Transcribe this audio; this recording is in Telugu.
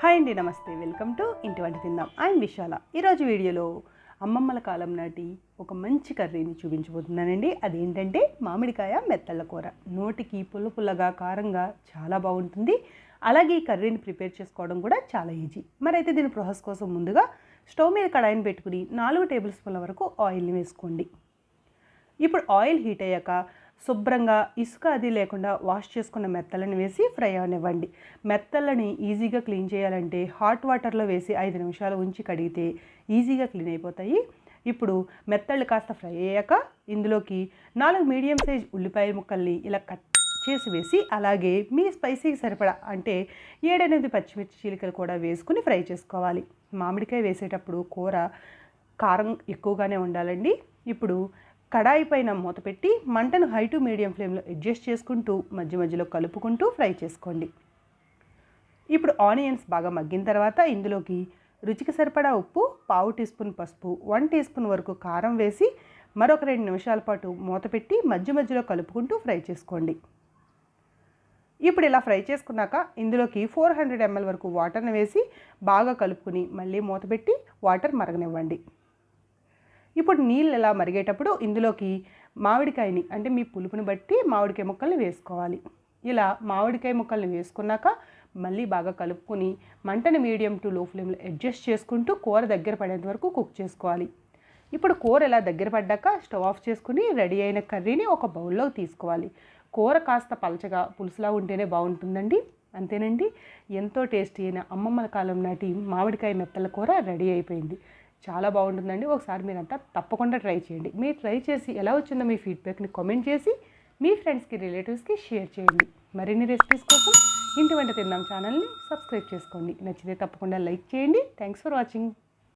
హాయ్ అండి నమస్తే. వెల్కమ్ టు ఇంటి వంటి తిందాం. ఐఎమ్ విశాల. ఈరోజు వీడియోలో అమ్మమ్మల కాలం నాటి ఒక మంచి కర్రీని చూపించబోతున్నానండి. అదేంటంటే మామిడికాయ మెత్తళ్ళ కూర. నోటికి పుల్ల పుల్లగా కారంగా చాలా బాగుంటుంది. అలాగే ఈ కర్రీని ప్రిపేర్ చేసుకోవడం కూడా చాలా ఈజీ. మరైతే దీని ప్రాసెస్ కోసం ముందుగా స్టవ్ మీద కడాయిని పెట్టుకుని నాలుగు టేబుల్ స్పూన్ల వరకు ఆయిల్ని వేసుకోండి. ఇప్పుడు ఆయిల్ హీట్ అయ్యాక శుభ్రంగా ఇసుక అది లేకుండా వాష్ చేసుకున్న మెత్తలను వేసి ఫ్రై అవనివ్వండి. మెత్తలని ఈజీగా క్లీన్ చేయాలంటే హాట్ వాటర్లో వేసి ఐదు నిమిషాలు ఉంచి కడిగితే ఈజీగా క్లీన్ అయిపోతాయి. ఇప్పుడు మెత్తళ్ళు కాస్త ఫ్రై అయ్యాక ఇందులోకి నాలుగు మీడియం సైజ్ ఉల్లిపాయ ముక్కల్ని ఇలా కట్ చేసి వేసి అలాగే మీ స్పైసీకి సరిపడా అంటే ఏడెనిమిది పచ్చిమిర్చి చీలికలు కూడా వేసుకుని ఫ్రై చేసుకోవాలి. మామిడికాయ వేసేటప్పుడు కూర కారం ఎక్కువగానే ఉండాలండి. ఇప్పుడు కడాయి పైన మూత పెట్టి మంటను హై టు మీడియం ఫ్లేమ్లో అడ్జస్ట్ చేసుకుంటూ మధ్య మధ్యలో కలుపుకుంటూ ఫ్రై చేసుకోండి. ఇప్పుడు ఆనియన్స్ బాగా మగ్గిన తర్వాత ఇందులోకి రుచికి సరిపడా ఉప్పు పావు టీ స్పూన్ పసుపు వన్ టీ స్పూన్ వరకు కారం వేసి మరొక రెండు నిమిషాల పాటు మూత పెట్టి మధ్య మధ్యలో కలుపుకుంటూ ఫ్రై చేసుకోండి. ఇప్పుడు ఇలా ఫ్రై చేసుకున్నాక ఇందులోకి ఫోర్ హండ్రెడ్ ఎంఎల్ వరకు వాటర్ని వేసి బాగా కలుపుకుని మళ్ళీ మూత పెట్టి వాటర్ మరగనివ్వండి. ఇప్పుడు నీళ్ళు ఇలా మరిగేటప్పుడు ఇందులోకి మామిడికాయని అంటే మీ పులుపుని బట్టి మామిడికాయ ముక్కల్ని వేసుకోవాలి. ఇలా మామిడికాయ ముక్కల్ని వేసుకున్నాక మళ్ళీ బాగా కలుపుకొని మంటని మీడియం టు లో ఫ్లేమ్లో అడ్జస్ట్ చేసుకుంటూ కూర దగ్గర పడేంత వరకు కుక్ చేసుకోవాలి. ఇప్పుడు కూర ఇలా దగ్గర పడ్డాక స్టవ్ ఆఫ్ చేసుకుని రెడీ అయిన కర్రీని ఒక బౌల్లో తీసుకోవాలి. కూర కాస్త పలచగా పులుసులా ఉంటేనే బాగుంటుందండి. అంతేనండి. ఎంతో టేస్టీ అయిన అమ్మమ్మల కాలం నాటి మామిడికాయ మెత్తల కూర రెడీ అయిపోయింది. చాలా బాగుంటుందండి. ఒకసారి మీరంతా తప్పకుండా ట్రై చేయండి. మీరు ట్రై చేసి ఎలా వచ్చిందో మీ ఫీడ్బ్యాక్ని కామెంట్ చేసి మీ ఫ్రెండ్స్కి రిలేటివ్స్కి షేర్ చేయండి. మరిన్ని రెసిపీస్ కోసం ఇంటి వంట తిందాం ఛానల్ని సబ్స్క్రైబ్ చేసుకోండి. నచ్చితే తప్పకుండా లైక్ చేయండి. Thanks for watching.